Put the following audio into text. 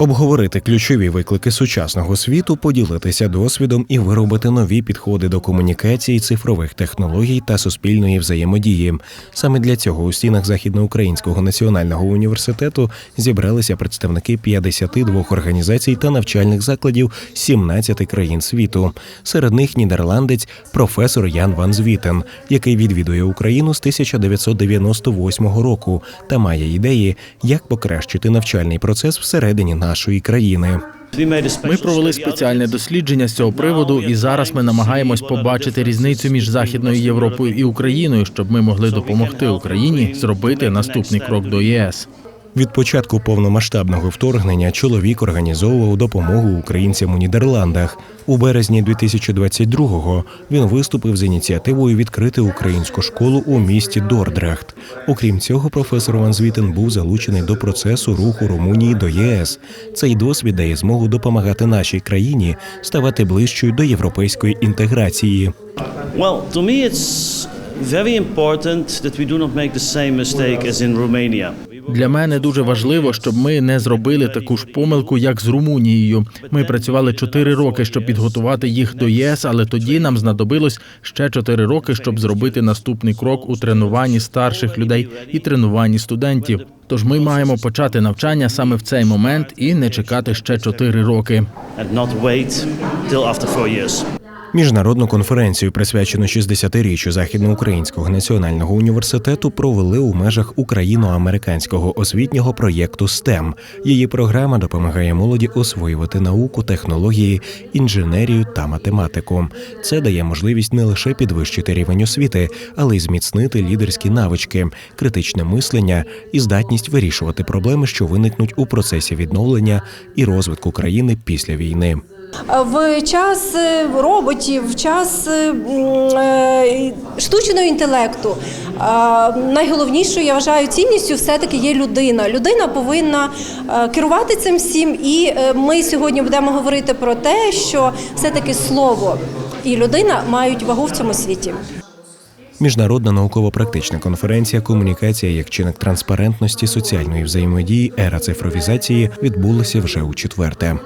Обговорити ключові виклики сучасного світу, поділитися досвідом і виробити нові підходи до комунікації, цифрових технологій та суспільної взаємодії. Саме для цього у стінах Західноукраїнського національного університету зібралися представники 52 організацій та навчальних закладів 17 країн світу. Серед них нідерландець професор Ян Ван Звітен, який відвідує Україну з 1998 року та має ідеї, як покращити навчальний процес всередині нашої країни. Ми провели спеціальне дослідження з цього приводу, і зараз ми намагаємось побачити різницю між Західною Європою і Україною, щоб ми могли допомогти Україні зробити наступний крок до ЄС. Від початку повномасштабного вторгнення чоловік організовував допомогу українцям у Нідерландах. У березні 2022-го він виступив з ініціативою відкрити українську школу у місті Дордрахт. Окрім цього, професор Ван Звітен був залучений до процесу руху Румунії до ЄС. Цей досвід дає змогу допомагати нашій країні ставати ближчою до європейської інтеграції. Well, to me, it's very important that we do not make the same mistake as in Romania. Для мене дуже важливо, щоб ми не зробили таку ж помилку, як з Румунією. Ми працювали чотири роки, щоб підготувати їх до ЄС, але тоді нам знадобилось ще чотири роки, щоб зробити наступний крок у тренуванні старших людей і тренуванні студентів. Тож ми маємо почати навчання саме в цей момент і не чекати ще чотири роки. Міжнародну конференцію, присвячену 60-річчю Західноукраїнського національного університету, провели у межах україно-американського освітнього проєкту STEM. Її програма допомагає молоді освоювати науку, технології, інженерію та математику. Це дає можливість не лише підвищити рівень освіти, але й зміцнити лідерські навички, критичне мислення і здатність вирішувати проблеми, що виникнуть у процесі відновлення і розвитку країни після війни. В час е, роботів, в час е, е, штучного інтелекту найголовнішою, я вважаю, цінністю все-таки є людина. Людина повинна керувати цим всім. І ми сьогодні будемо говорити про те, що все-таки слово і людина мають вагу в цьому світі. Міжнародна науково-практична конференція Комунікація як чинник транспарентності, соціальної взаємодії, ера цифровізації відбулася вже у четверте.